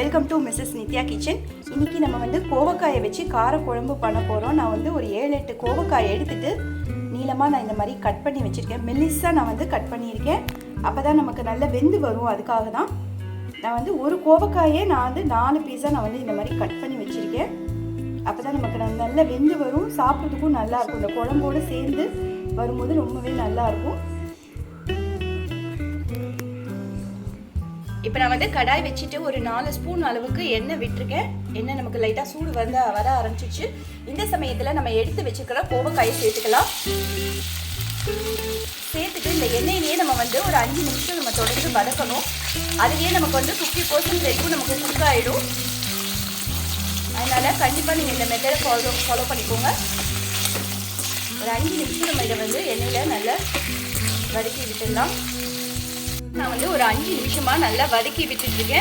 Welcome to Mrs Nithya kitchen இன்னைக்கு நம்ம வந்து கோவக்காயை வச்சு கார குழம்பு பண்ண போகிறோம் நான் வந்து ஒரு ஏழு எட்டு கோவக்காய் எடுத்துட்டு நீளமாக நான் இந்த மாதிரி கட் பண்ணி வச்சுருக்கேன். மெல்லிஸாக நான் வந்து கட் பண்ணியிருக்கேன். அப்போ தான் நமக்கு நல்ல வெந்து வரும். அதுக்காக தான் நான் வந்து ஒரு கோவக்காயே நான் வந்து நாலு பீஸாக நான் வந்து இந்த மாதிரி கட் பண்ணி வச்சுருக்கேன். அப்போ தான் நமக்கு நல்ல நல்ல வெந்து வரும். சாப்பிட்றதுக்கும் நல்லாயிருக்கும் இந்த குழம்போடு சேர்ந்து வரும்போது ரொம்பவே நல்லாயிருக்கும் இப்போ நான் வந்து கடாய் வச்சுட்டு ஒரு நாலு ஸ்பூன் அளவுக்கு எண்ணெய் விட்டுருக்கேன். எண்ணெய் நமக்கு லைட்டாக சூடு வந்து வர ஆரம்பிச்சிச்சு இந்த சமயத்தில் நம்ம எடுத்து வச்சுக்கிற கோவக்காயை சேர்த்துக்கலாம். சேர்த்துட்டு இந்த எண்ணெயிலேயே நம்ம வந்து ஒரு அஞ்சு நிமிஷம் நம்ம தொடர்ந்து வதக்கணும். அதுலேயே நமக்கு வந்து ஃபிஃப்டி பர்சன்ட் வரைக்கும் நமக்கு குக் ஆகிடும் அதனால் கண்டிப்பாக நீங்கள் இந்த மெத்தடை ஃபாலோ ஃபாலோ பண்ணிக்கோங்க. ஒரு அஞ்சு நிமிஷம் நம்ம இதை வந்து எண்ணெயில் நல்லா வதக்கி விட்டுடலாம். நான் வந்து ஒரு அஞ்சு நிமிஷமா நல்லா வதக்கி விட்டுட்டு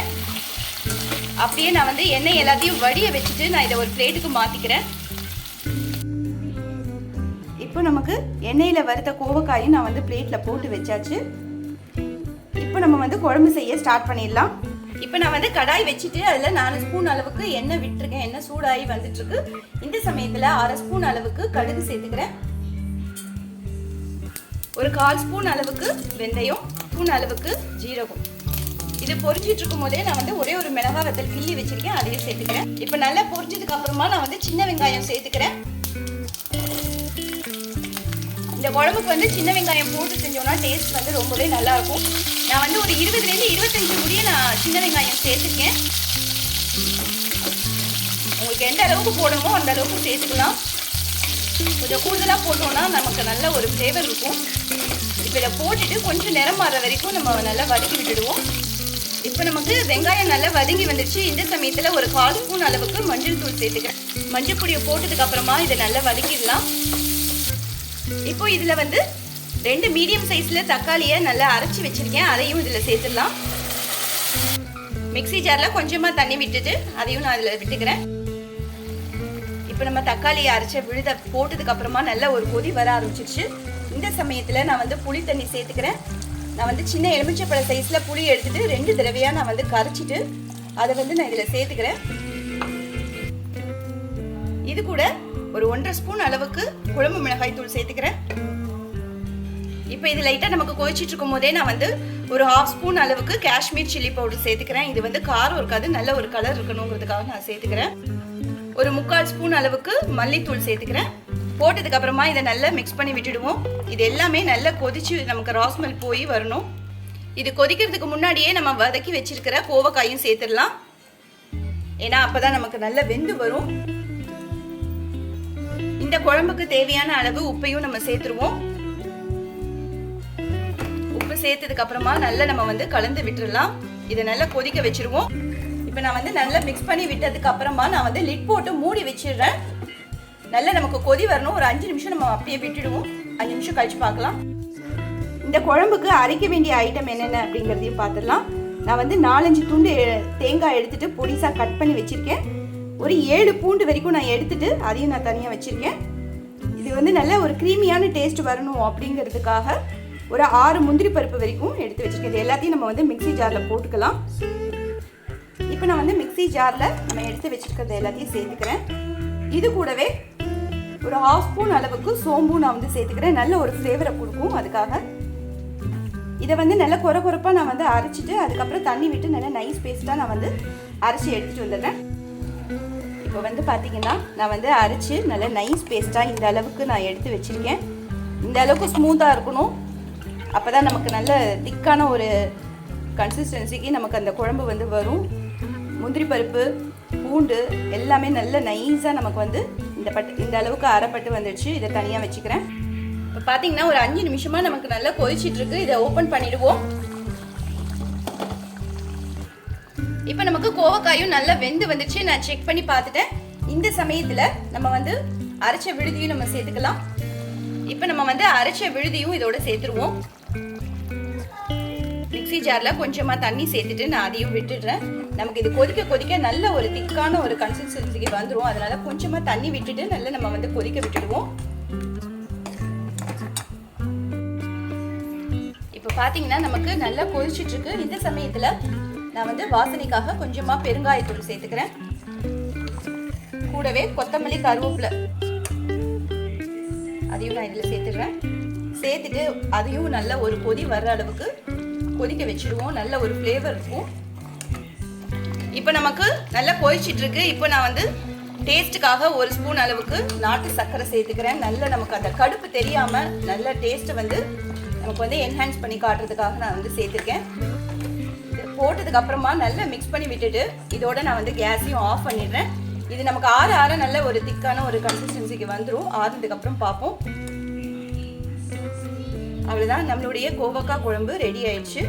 அப்படியே நான் வந்து எண்ணெய் எல்லாத்தையும் வடிய வச்சுட்டு நான் இதை ஒரு பிளேட்டுக்கு மாத்திக்கிறேன். இப்போ நமக்கு எண்ணெயில் வறுத்த கோவக்காயும் நான் வந்து பிளேட்டில் போட்டு வச்சாச்சு. இப்போ நம்ம வந்து குழம்பு செய்ய ஸ்டார்ட் பண்ணிடலாம். இப்போ நான் வந்து கடாய் வச்சுட்டு அதில் நாலு ஸ்பூன் அளவுக்கு எண்ணெய் விட்டுருக்கேன். எண்ணெய் சூடாகி வந்துட்டுருக்கு இந்த சமயத்தில் அரை ஸ்பூன் அளவுக்கு கடுகு சேர்த்துக்கிறேன். ஒரு கால் ஸ்பூன் அளவுக்கு வெந்தயம். ஸ்பூன் அளவுக்கு ஜீரகம். இது பொரிஞ்சிட்டு இருக்கும் போதே நான் வந்து ஒரே ஒரு மிளகா வத்தல் கிள்ளி வச்சிருக்கேன் அதையும் சேர்த்துக்கிறேன். இப்போ நல்லா பொரிஞ்சதுக்கு அப்புறமா நான் வந்து சின்ன வெங்காயம் சேர்த்துக்கிறேன். இந்த குழம்புக்கு வந்து சின்ன வெங்காயம் போட்டு செஞ்சோம்னா டேஸ்ட் வந்து ரொம்பவே நல்லா இருக்கும் நான் வந்து ஒரு இருபதுலேருந்து இருபத்தஞ்சு முடிய நான் சின்ன வெங்காயம் சேர்த்துருக்கேன். உங்களுக்கு எந்த அளவுக்கு போடணுமோ அந்த அளவுக்கு சேர்த்துக்கலாம். கொஞ்சம் கூடுதலாக போட்டோம்னா நமக்கு நல்ல ஒரு ஃப்ளேவர் இருக்கும். இப்போ இதை போட்டுட்டு கொஞ்சம் நிறம் மாற வரைக்கும் நம்ம நல்லா வதக்கி விட்டுடுவோம். இப்போ நமக்கு வெங்காயம் நல்லா வதங்கி வந்துடுச்சு இந்த சமயத்தில் ஒரு கால் ஸ்பூன் அளவுக்கு மஞ்சள் தூள் சேர்த்துக்கிறேன். மஞ்சள் பொடியை போட்டதுக்கு அப்புறமா இதை நல்லா வதக்கிடலாம். இப்போ இதில் வந்து ரெண்டு மீடியம் சைஸில் தக்காளியை நல்லா அரைச்சி வச்சுருக்கேன். அதையும் இதில் சேர்த்துடலாம். மிக்ஸி ஜாரில் கொஞ்சமாக தண்ணி விட்டுட்டு அதையும் நான் அதில் விட்டுக்கிறேன். இப்போ நம்ம தக்காளியை அரைச்ச விழுத போட்டதுக்கு அப்புறமா நல்ல ஒரு கொதி வர ஆரம்பிச்சிருச்சு. இந்த சமயத்தில் நான் வந்து புளி தண்ணி சேர்த்துக்கிறேன். நான் வந்து சின்ன எலுமிச்சப்பழ சைஸில் புளி எடுத்துட்டு ரெண்டு தடவையாக நான் வந்து கரைச்சிட்டு அதை வந்து நான் இதில் சேர்த்துக்கிறேன். இது கூட ஒரு ஒன்றரை ஸ்பூன் அளவுக்கு குழம்பு மிளகாய் தூள் சேர்த்துக்கிறேன். இப்போ இது லைட்டாக நமக்கு கொதிச்சிட்டு இருக்கும் போதே நான் வந்து ஒரு ஹாஃப் ஸ்பூன் அளவுக்கு காஷ்மீர் சில்லி பவுடர் சேர்த்துக்கிறேன். இது வந்து காரம் இருக்காது நல்ல ஒரு கலர் இருக்கணுங்கிறதுக்காக நான் சேர்த்துக்கிறேன். முக்கால் ஸ்பூன் அளவுக்கு மல்லித்தூள் சேர்த்துக்கிறேன். போட்டதுக்கு அப்புறமா இதை நல்லா மிக்ஸ் பண்ணி விட்டுடுவோம். இது எல்லாமே நல்லா கொதிச்சு நமக்கு ராஸ்மெல் போய் வரணும். இது கொதிக்கிறதுக்கு முன்னாடியே நம்ம வதக்கி வச்சிருக்கிற கோவக்காயும் சேர்த்துடலாம். ஏன்னா அப்பதான் நமக்கு நல்லா வெந்து வரும். இந்த குழம்புக்கு தேவையான அளவு உப்பையும் நம்ம சேர்த்துருவோம். உப்பு சேர்த்ததுக்கு அப்புறமா நல்லா நம்ம வந்து கலந்து விட்டுடலாம். இதை நல்லா கொதிக்க வச்சிருவோம். இப்போ நான் வந்து நல்லா மிக்ஸ் பண்ணி விட்டதுக்கு அப்புறமா நான் வந்து லிட் போட்டு மூடி வச்சிடுறேன். நல்லா நமக்கு கொதி வரணும். ஒரு அஞ்சு நிமிஷம் நம்ம அப்படியே விட்டுடுவோம். அஞ்சு நிமிஷம் கழிச்சு பார்க்கலாம். இந்த குழம்புக்கு அரைக்க வேண்டிய ஐட்டம் என்னென்ன அப்படிங்கிறதையும் பார்த்துடலாம். நான் வந்து நாலஞ்சு துண்டு தேங்காய் எடுத்துட்டு பொடிசாக கட் பண்ணி வச்சுருக்கேன். ஒரு ஏழு பூண்டு வரைக்கும் நான் எடுத்துட்டு அதையும் நான் தனியாக வச்சுருக்கேன். இது வந்து நல்ல ஒரு க்ரீமியான டேஸ்ட் வரணும் அப்படிங்கிறதுக்காக ஒரு ஆறு முந்திரி பருப்பு வரைக்கும் எடுத்து வச்சுருக்கேன். இது எல்லாத்தையும் நம்ம வந்து மிக்ஸி ஜாரில் போட்டுக்கலாம். இப்போ நான் வந்து மிக்ஸி ஜாரில் நம்ம எடுத்து வச்சுருக்கிறது எல்லாத்தையும் சேர்த்துக்கிறேன். இது கூடவே ஒரு ஹாஃப் ஸ்பூன் அளவுக்கு சோம்பு நான் வந்து சேர்த்துக்கிறேன். நல்ல ஒரு ஃப்ளேவரை கொடுக்கும் அதுக்காக. இதை வந்து நல்லா குறை குறைப்பாக நான் வந்து அரைச்சிட்டு அதுக்கப்புறம் தண்ணி விட்டு நல்லா நைஸ் பேஸ்ட்டாக நான் வந்து அரைச்சி எடுத்துகிட்டு வந்துடுறேன். இப்போ வந்து பார்த்தீங்கன்னா நான் வந்து அரைச்சி நல்லா நைஸ் பேஸ்ட்டாக இந்த அளவுக்கு நான் எடுத்து வச்சுருக்கேன். இந்த அளவுக்கு ஸ்மூத்தாக இருக்கணும். அப்போ தான் நமக்கு நல்ல திக்கான ஒரு கன்சிஸ்டன்சிக்கு நமக்கு அந்த குழம்பு வந்து வரும். முந்திரி பருப்பு பூண்டு எல்லாமே நல்ல நைஸாக நமக்கு வந்து இந்த பட்டு இந்த அளவுக்கு அரைப்பட்டு வந்துடுச்சு. இதை தனியாக வச்சுக்கிறேன். இப்போ பார்த்தீங்கன்னா ஒரு அஞ்சு நிமிஷமாக நமக்கு நல்லா கொதிச்சிட்டு இருக்கு இதை ஓப்பன் பண்ணிடுவோம். இப்போ நமக்கு கோவக்காயும் நல்லா வெந்து வந்துச்சு. நான் செக் பண்ணி பார்த்துட்டேன். இந்த சமயத்தில் நம்ம வந்து அரைச்ச விழுதியும் நம்ம சேர்த்துக்கலாம். இப்போ நம்ம வந்து அரைச்ச விழுதியும் இதோட சேர்த்துருவோம். மிக்சி ஜாரில் கொஞ்சமாக தண்ணி சேர்த்துட்டு நான் அதையும் விட்டுடுறேன். நமக்கு இது கொதிக்க கொதிக்க நல்ல ஒரு திக்கான ஒரு கன்சிஸ்டன்சிக்கு வந்துடும் அதனால கொஞ்சமாக தண்ணி விட்டுட்டு நல்லா நம்ம வந்து கொதிக்க விட்டுடுவோம். இப்போ பார்த்தீங்கன்னா நமக்கு நல்லா கொதிச்சிட்ருக்கு இந்த சமயத்தில் நான் வந்து வாசனைக்காக கொஞ்சமாக பெருங்காயத்தூள் சேர்த்துக்கிறேன். கூடவே கொத்தமல்லி கருவேப்பிலை. அதையும் நான் இதில் சேர்த்துடுறேன். சேர்த்துட்டு அதையும் நல்ல ஒரு கொதி வர்ற அளவுக்கு கொதிக்க வச்சிருவோம். நல்ல ஒரு ஃப்ளேவர் இருக்கும். இப்போ நமக்கு நல்லா கொதிச்சிட்டு இருக்கு. இப்போ நான் வந்து டேஸ்ட்டுக்காக ஒரு ஸ்பூன் அளவுக்கு நாட்டு சர்க்கரை சேர்த்துக்கிறேன். நல்ல நமக்கு அந்த கடுப்பு தெரியாம நல்ல டேஸ்ட்டை வந்து நமக்கு வந்து என்ஹான்ஸ் பண்ணி காட்டுறதுக்காக நான் வந்து சேர்த்துருக்கேன். இது போட்டதுக்கு அப்புறமா நல்லா மிக்ஸ் பண்ணி விட்டுட்டு இதோட நான் வந்து கேஸையும் ஆஃப் பண்ணிடுறேன். இது நமக்கு ஆற ஆற நல்ல ஒரு திக்கான ஒரு கன்சிஸ்டன்சிக்கு வந்துடும் ஆறுனதுக்கு அப்புறம் பார்ப்போம். அவ்வளோதான் நம்மளுடைய கோவக்காய் குழம்பு ரெடி ஆயிடுச்சு.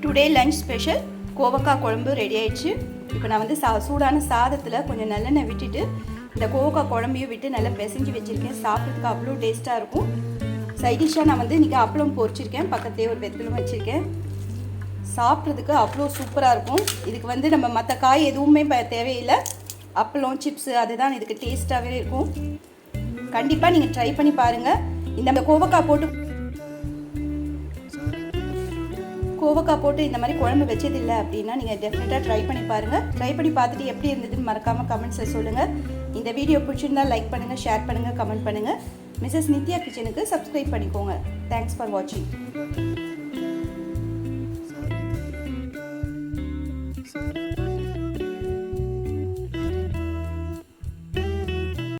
டுடே லஞ்ச் ஸ்பெஷல் கோவக்காய் குழம்பு ரெடி ஆயிடுச்சு. இப்போ நான் வந்து சா சூடான சாதத்தில் கொஞ்சம் நல்லெண்ணெய் விட்டுட்டு இந்த கோவக்காய் குழம்பையும் விட்டு நல்லா பிசைஞ்சு வச்சுருக்கேன். சாப்பிட்றதுக்கு அவ்வளோ டேஸ்ட்டாக இருக்கும். சைடிஷாக நான் வந்து இன்றைக்கி அப்பளம் பொரிச்சிருக்கேன். பக்கத்துலேயே ஒரு வெத்தலும் வச்சுருக்கேன். சாப்பிட்றதுக்கு அவ்வளோ சூப்பராக இருக்கும். இதுக்கு வந்து நம்ம மற்ற காய் எதுவுமே ப- தேவையில்லை. அப்பளம் சிப்ஸு அதுதான் இதுக்கு டேஸ்ட்டாகவே இருக்கும். கண்டிப்பாக நீங்கள் ட்ரை பண்ணி பாருங்கள் இந்த கோவக்காய் போட்டு கோவக்காய் போட்டு இந்த மாதிரி குழம்பு வச்சதில்லை அப்படின்னா நீங்கள் டெஃபினட்டாக ட்ரை பண்ணி பாருங்கள் ட்ரை பண்ணி பார்த்துட்டு எப்படி இருந்ததுன்னு மறக்காமல் கமெண்ட்ஸில் சொல்லுங்கள் இந்த வீடியோ பிடிச்சிருந்தா லைக் பண்ணுங்கள் ஷேர் பண்ணுங்கள் கமெண்ட் பண்ணுங்கள் மிஸ்ஸஸ் நித்யா கிச்சனுக்கு சப்ஸ்கிரைப் பண்ணிக்கோங்க. தேங்க்ஸ் ஃபார் வாட்சிங்